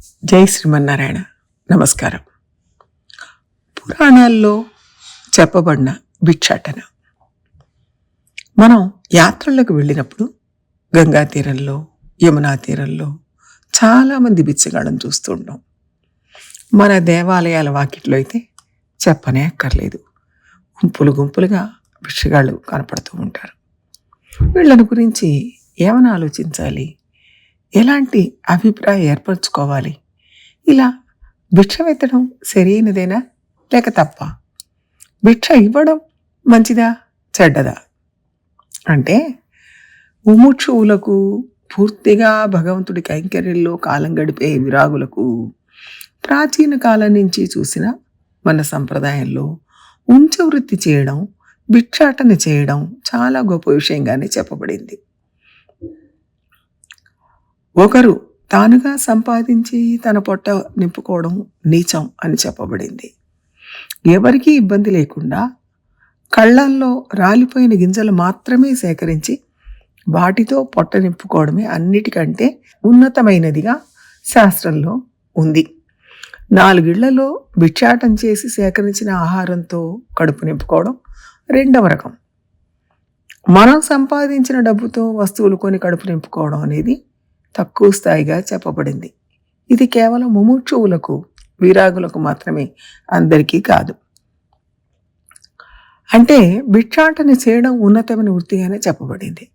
జై శ్రీమన్నారాయణ. నమస్కారం. పురాణాల్లో చెప్పబడిన భిక్షాటన. మనం యాత్రలకు వెళ్ళినప్పుడు గంగా తీరంలో యమునా తీరంలో చాలామంది బిచ్చగాళ్ళని చూస్తూ ఉంటాం. మన దేవాలయాల వాకిట్లో అయితే చెప్పనే అక్కర్లేదు. గుంపులు గుంపులుగా భిక్షగాళ్ళు కనపడుతూ ఉంటారు. వీళ్ళని గురించి ఏమైనా ఆలోచించాలి? ఎలాంటి అభిప్రాయం ఏర్పరచుకోవాలి? ఇలా భిక్ష ఎత్తడం సరైనదేనా? లేక తప్ప? భిక్ష ఇవ్వడం మంచిదా? చెడ్డదా? అంటే ముముక్షువులకు పూర్తిగా భగవంతుడి కైంకర్యంలో కాలం గడిపే విరాగులకు ప్రాచీన కాలం నుంచి చూసిన మన సంప్రదాయంలో ఉంచవృత్తి చేయడం భిక్షాటన చేయడం చాలా గొప్ప విషయంగానే చెప్పబడింది. ఒకరు తానుగా సంపాదించి తన పొట్ట నింపుకోవడం నీచం అని చెప్పబడింది. ఎవరికీ ఇబ్బంది లేకుండా కళ్ళల్లో రాలిపోయిన గింజలు మాత్రమే సేకరించి వాటితో పొట్ట నింపుకోవడమే అన్నిటికంటే ఉన్నతమైనదిగా శాస్త్రంలో ఉంది. నాలుగిళ్ళలో భిక్షాటం చేసి సేకరించిన ఆహారంతో కడుపు నింపుకోవడం రెండవ రకం. మనం సంపాదించిన డబ్బుతో వస్తువులు కొని కడుపు నింపుకోవడం అనేది తక్కువ స్థాయిగా చెప్పబడింది. ఇది కేవలం ముముక్షువులకు విరాగులకు మాత్రమే అందరికీ కాదు. అంటే భిక్షాటన చేయడం ఉన్నతమైన వృత్తిగానే చెప్పబడింది.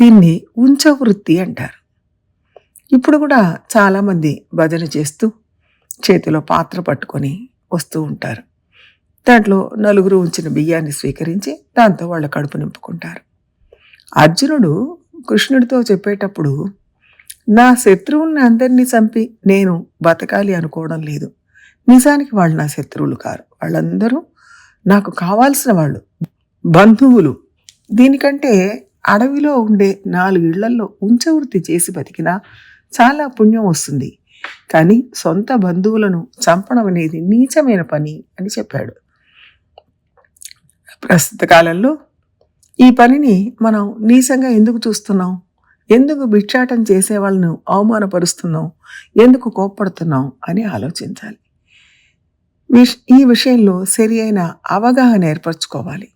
దీన్ని ఉంచ వృత్తి అంటారు. ఇప్పుడు కూడా చాలామంది భజన చేస్తూ చేతిలో పాత్ర పట్టుకొని వస్తూ ఉంటారు. దాంట్లో నలుగురు ఉంచిన బియ్యాన్ని స్వీకరించి దాంతో వాళ్ళ కడుపు నింపుకుంటారు. అర్జునుడు కృష్ణుడితో చెప్పేటప్పుడు నా శత్రువుల్ని అందరినీ చంపి నేను బతకాలి అనుకోవడం లేదు. నిజానికి వాళ్ళు నా శత్రువులు కారు. వాళ్ళందరూ నాకు కావాల్సిన వాళ్ళు. బంధువులు. దీనికంటే అడవిలో ఉండే నాలుగు ఇళ్ళలో ఉంచవృత్తి చేసి బతికినా చాలా పుణ్యం వస్తుంది. కానీ సొంత బంధువులను చంపడం అనేది నీచమైన పని అని చెప్పాడు. ప్రస్తుత కాలంలో ఈ పనిని మనం నీచంగా ఎందుకు చూస్తున్నాం? ఎందుకు భిక్షాటం చేసే వాళ్ళను అవమానపరుస్తున్నాం ఎందుకు కోప్పడుతున్నాం అని ఆలోచించాలి. విష్ ఈ విషయంలో సరి అయిన అవగాహన ఏర్పరచుకోవాలి.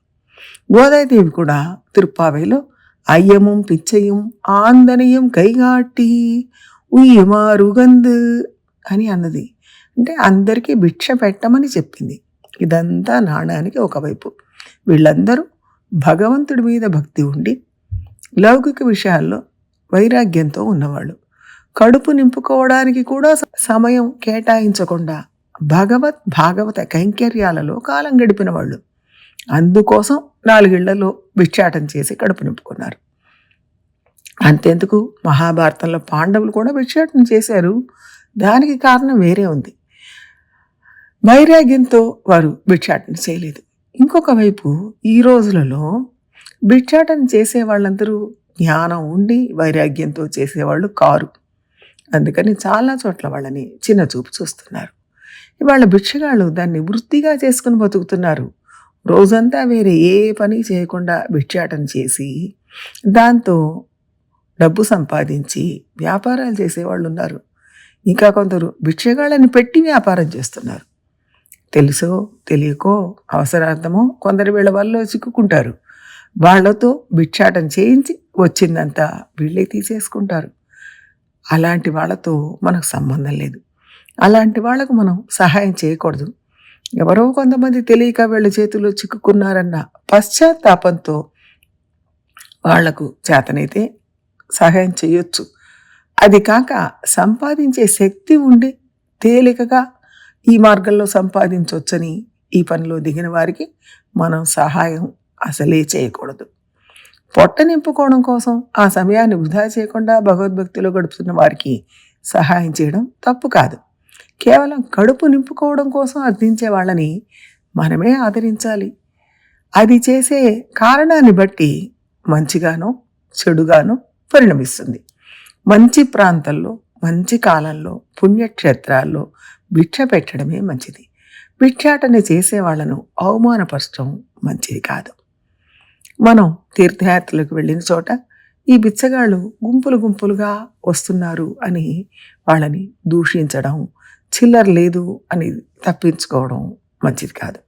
గోదాదేవి కూడా తిరుప్పావేలో అయ్యముం పిచ్చయం ఆందనయం కైగాటి ఉయ్యమారుగంద్ అని అన్నది. అంటే అందరికీ భిక్ష పెట్టమని చెప్పింది. ఇదంతా నాణానికి ఒకవైపు. వీళ్ళందరూ భగవంతుడి మీద భక్తి ఉండి లౌకిక విషయాల్లో వైరాగ్యంతో ఉన్నవాళ్ళు. కడుపు నింపుకోవడానికి కూడా సమయం కేటాయించకుండా భగవత్ భాగవత కైంకర్యాలలో కాలం గడిపిన వాళ్ళు. అందుకోసం నాలుగిళ్ళలో భిక్షాటం చేసి కడుపు నింపుకున్నారు. అంతెందుకు? మహాభారతంలో పాండవులు కూడా భిక్షాటం చేశారు. దానికి కారణం వేరే ఉంది. వైరాగ్యంతో వారు భిక్షాటన చేయలేదు. ఇంకొక వైపు ఈ రోజులలో భిక్షాటన చేసే వాళ్ళందరూ జ్ఞానం ఉండి వైరాగ్యంతో చేసేవాళ్ళు కారు. అందుకని చాలా చోట్ల వాళ్ళని చిన్న చూపు చూస్తున్నారు. ఇవాళ భిక్షగాళ్ళు దాన్ని వృత్తిగా చేసుకుని బతుకుతున్నారు. రోజంతా వేరే ఏ పని చేయకుండా భిక్షాటన చేసి దాంతో డబ్బు సంపాదించి వ్యాపారాలు చేసేవాళ్ళు ఉన్నారు. ఇంకా కొందరు భిక్షగాళ్ళని పెట్టి వ్యాపారం చేస్తున్నారు. తెలుసో తెలియకో అవసరార్థమో కొందరు వీళ్ళ వల్ల చిక్కుకుంటారు. వాళ్ళతో భిక్షాటం చేయించి వచ్చిందంతా వీళ్ళే తీసేసుకుంటారు. అలాంటి వాళ్ళతో మనకు సంబంధం లేదు. అలాంటి వాళ్ళకు మనం సహాయం చేయకూడదు. ఎవరో కొంతమంది తెలియక వీళ్ళ చేతుల్లో చిక్కుకున్నారన్న పశ్చాత్తాపంతో వాళ్ళకు చేతనైతే సహాయం చేయొచ్చు. అది కాక సంపాదించే శక్తి ఉండి తేలికగా ఈ మార్గంలో సంపాదించవచ్చని ఈ పనిలో దిగిన వారికి మనం సహాయం అసలే చేయకూడదు. పొట్ట నింపుకోవడం కోసం ఆ సమయాన్ని వృధా చేయకుండా భగవద్భక్తిలో గడుపుతున్న వారికి సహాయం చేయడం తప్పు కాదు. కేవలం కడుపు నింపుకోవడం కోసం అర్థించే వాళ్ళని మనమే ఆదరించాలి. అది చేసే కారణాన్ని బట్టి మంచిగానో చెడుగానో పరిణమిస్తుంది. మంచి ప్రాంతంలో మంచి కాలంలో పుణ్యక్షేత్రాల్లో భిక్ష పెట్టడమే మంచిది. భిక్షాటన చేసే వాళ్ళను అవమానపరచడం మంచిది కాదు. మనం తీర్థయాత్రలకు వెళ్ళిన చోట ఈ బిచ్చగాళ్ళు గుంపులు గుంపులుగా వస్తున్నారు అని వాళ్ళని దూషించడం చిల్లర లేదు అని తప్పించుకోవడం మంచిది కాదు.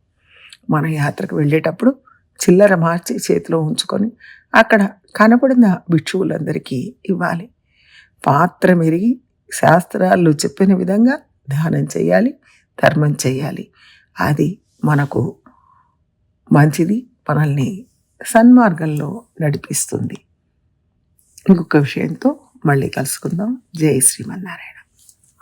మన యాత్రకు వెళ్ళేటప్పుడు చిల్లర మార్చి చేతిలో ఉంచుకొని అక్కడ కనపడిన భిక్షువులందరికీ ఇవ్వాలి. పాత్ర మెరిగి శాస్త్రాలు చెప్పిన విధంగా దానం చేయాలి ధర్మం చేయాలి. అది మనకు మంచిది మనల్ని సన్మార్గంలో నడిపిస్తుంది. ఇంకొక విషయంతో మళ్ళీ కలుసుకుందాం. జై శ్రీమన్నారాయణ.